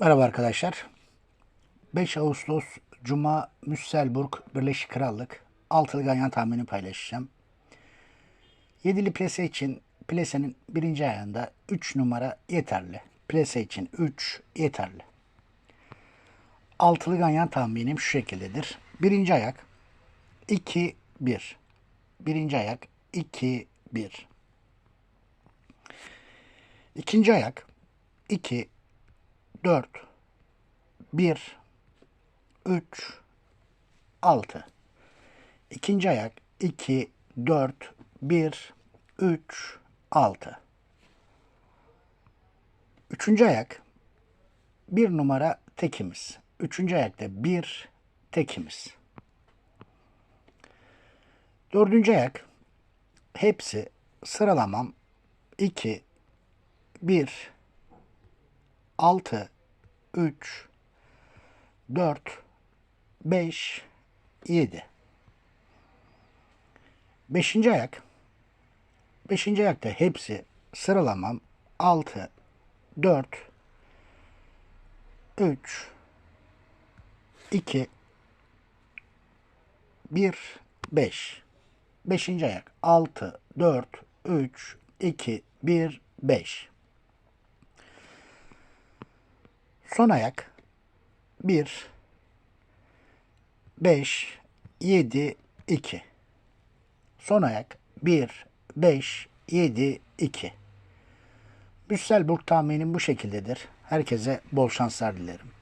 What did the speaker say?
Merhaba arkadaşlar. 5 Ağustos Cuma Müsselburg Birleşik Krallık altılı ganyan tahmini paylaşacağım. Yedili plase için plasenin birinci ayağında 3 numara yeterli. Plase için 3 yeterli. Altılı ganyan tahminim şu şekildedir. Birinci ayak 2 1. Birinci ayak 2 1. İkinci ayak 2 4 1 3 6 İkinci ayak. 2 4 1 3 6 Üçüncü ayak. Bir numara tekimiz. Üçüncü ayakta bir tekimiz. Dördüncü ayak. Hepsi sıralamam. 2 1 6 3 4 5 7 Beşinci ayak. Beşinci ayakta hepsi sıralamam. 6 4 3 2 1 5 Beşinci ayak. 6 4 3 2 1 5 Son ayak. 1 5 7 2 Son ayak. 1 5 7 2 Müsselburg tahminim bu şekildedir. Herkese bol şanslar dilerim.